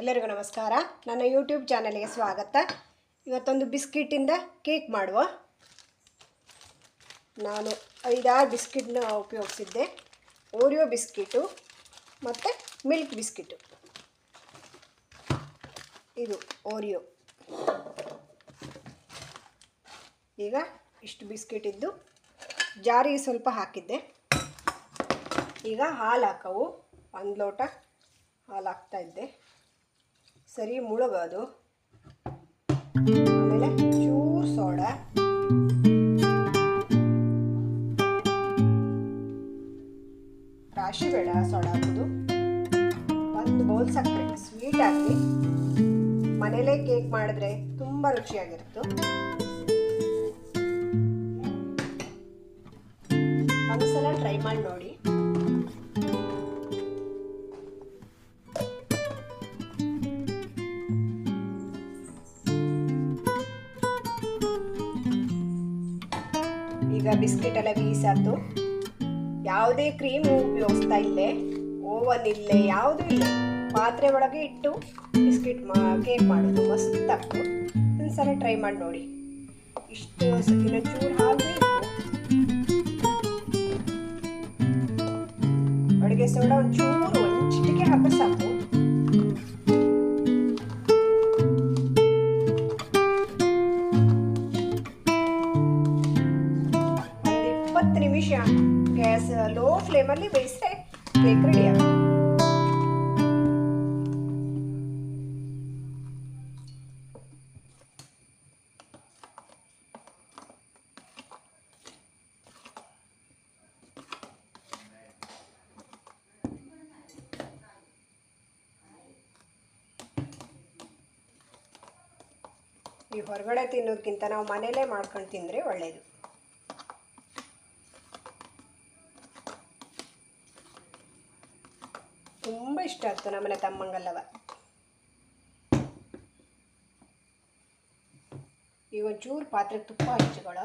ಎಲ್ಲರಿಗೂ ನಮಸ್ಕಾರ. ನನ್ನ ಯೂಟ್ಯೂಬ್ ಚಾನಲ್ಗೆ ಸ್ವಾಗತ. ಇವತ್ತೊಂದು ಬಿಸ್ಕಿಟಿಂದ ಕೇಕ್ ಮಾಡುವ. ನಾನು ಐದಾರು ಬಿಸ್ಕಿಟ್ನ ಉಪಯೋಗಿಸಿದ್ದೆ. ಓರಿಯೋ ಬಿಸ್ಕಿಟು ಮತ್ತು ಮಿಲ್ಕ್ ಬಿಸ್ಕಿಟು. ಇದು ಓರಿಯೋ ಈಗ ಇಷ್ಟು ಬಿಸ್ಕಿಟ್ ಇದ್ದು ಜಾರಿಗೆ ಸ್ವಲ್ಪ ಹಾಕಿದ್ದೆ. ಈಗ ಹಾಲು ಹಾಕವು. ಒಂದು ಲೋಟ ಹಾಲು ಹಾಕ್ತಾ ಇದ್ದೆ. ಸರಿ ಮುಳುಗೋದು ಆಮೇಲೆ ಚೂರು ಸೋಡಾ. ರಾಶಿ ಬೇಡ, ಸೋಡಾ ಹಾಕೋದು. ಒಂದು ಬೌಲ್ ಸಕ್ಕರೆ ಸ್ವೀಟ್ ಹಾಕಿ ಮನೇಲೇ ಕೇಕ್ ಮಾಡಿದ್ರೆ ತುಂಬ ರುಚಿಯಾಗಿರುತ್ತೆ. ಒಂದ್ಸಲ ಟ್ರೈ ಮಾಡಿ ನೋಡಿ. ಈಗ ಬಿಸ್ಕೆಟ್ ಎಲ್ಲ ಬೀಸಾತು. ಯಾವುದೇ ಕ್ರೀಮ್ ಉಪಯೋಗಿಸ್ತಾ ಇಲ್ಲೇ, ಓವನ್ ಇಲ್ಲೇ, ಯಾವುದೂ ಇಲ್ಲ. ಪಾತ್ರೆ ಒಳಗೆ ಇಟ್ಟು ಬಿಸ್ಕೆಟ್ ಮಾ ಕೇಕ್ ಮಾಡೋದು ಮಸ್ತ್ ಆಗ್ತು ಒಂದ್ಸಲ ಟ್ರೈ ಮಾಡಿ ನೋಡಿ. ಇಷ್ಟು ಸತಿನ ಚೂರು ಹಾಕಿ ಅಡುಗೆ ಸೋಡ ಒಂಚೂರು ಚಿಟಿಕೆ ಹಾಕಿ ಸಾಕು. ನಿಮಿಷ ಗ್ಯಾಸ್ ಲೋ ಫ್ಲೇಮಲ್ಲಿ ಬೇಯಿಸಿದ್ರೆ ಕೇಕ್ ರೆಡಿ ಆಗುತ್ತೆ. ಈ ಹೊರಗಡೆ ತಿನ್ನೋದಕ್ಕಿಂತ ನಾವು ಮನೇಲೇ ಮಾಡ್ಕೊಂಡು ತಿಂದರೆ ಒಳ್ಳೆಯದು ತುಂಬ ಇಷ್ಟ ಆಗ್ತು ನಮ್ಮನೆ ತಮ್ಮಂಗಲ್ಲವ. ಈಗ ಒಂಚೂರು ಪಾತ್ರೆಗೆ ತುಪ್ಪ ಹಚ್ಕೊಳ್ಳೋ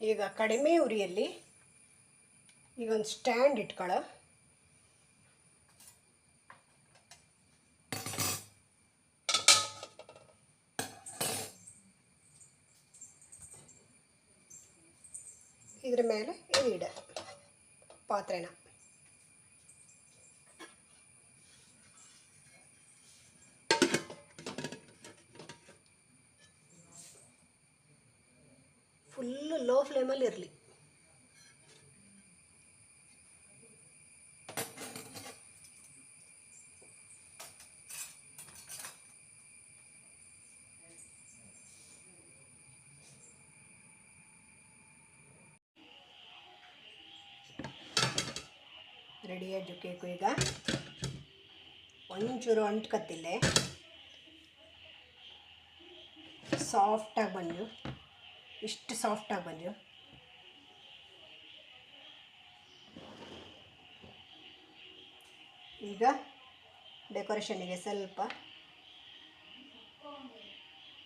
ಈಗ ಕಡಿಮೆ ಉರಿಯಲ್ಲಿ ಈಗ ಒಂದು ಸ್ಟ್ಯಾಂಡ್ ಇಟ್ಕೊಳ್ಳೋ. ಇದ್ರ ಮೇಲೆ ಇಡ. ಪಾತ್ರೆನ. ಫುಲ್ಲು ಲೋ ಫ್ಲೇಮಲ್ಲಿ ಇರಲಿ. ರೆಡಿಯಾಗಿ ಕೇಕು ಈಗ. ಒಂಚೂರು ಅಂಟ್ಕತ್ತಿಲ್ಲೇ. ಸಾಫ್ಟಾಗಿ ಬಂದು ಇಷ್ಟು ಸಾಫ್ಟಾಗಿ ಬಂದಿವೆ ಈಗ ಡೆಕೋರೇಷನಿಗೆ ಸ್ವಲ್ಪ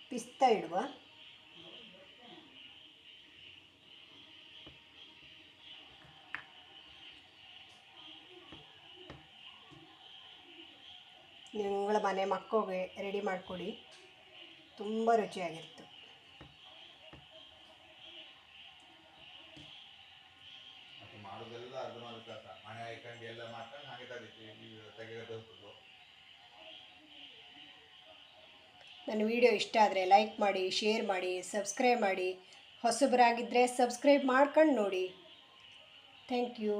ಪಿಸ್ತಾ ಇಡುವ. ನಿಮ್ಗಳ ಮನೆ ಮಕ್ಕಳಿಗೆ ರೆಡಿ ಮಾಡಿಕೊಡಿ. ತುಂಬ ರುಚಿಯಾಗಿರುತ್ತೆ. ಹಾಕೊಂಡು ಎಲ್ಲ ಮಾಡ್ಕೊಂಡು ಹಾಗೆ ತೆಗಿತೀವಿ ತೆಗೆಯೋದು ನನ್ನ ವಿಡಿಯೋ ಇಷ್ಟ ಆದರೆ ಲೈಕ್ ಮಾಡಿ ಶೇರ್ ಮಾಡಿ ಸಬ್ಸ್ಕ್ರೈಬ್ ಮಾಡಿ. ಹೊಸಬರಾಗಿದ್ದರೆ ಸಬ್ಸ್ಕ್ರೈಬ್ ಮಾಡ್ಕೊಂಡು ನೋಡಿ. Thank you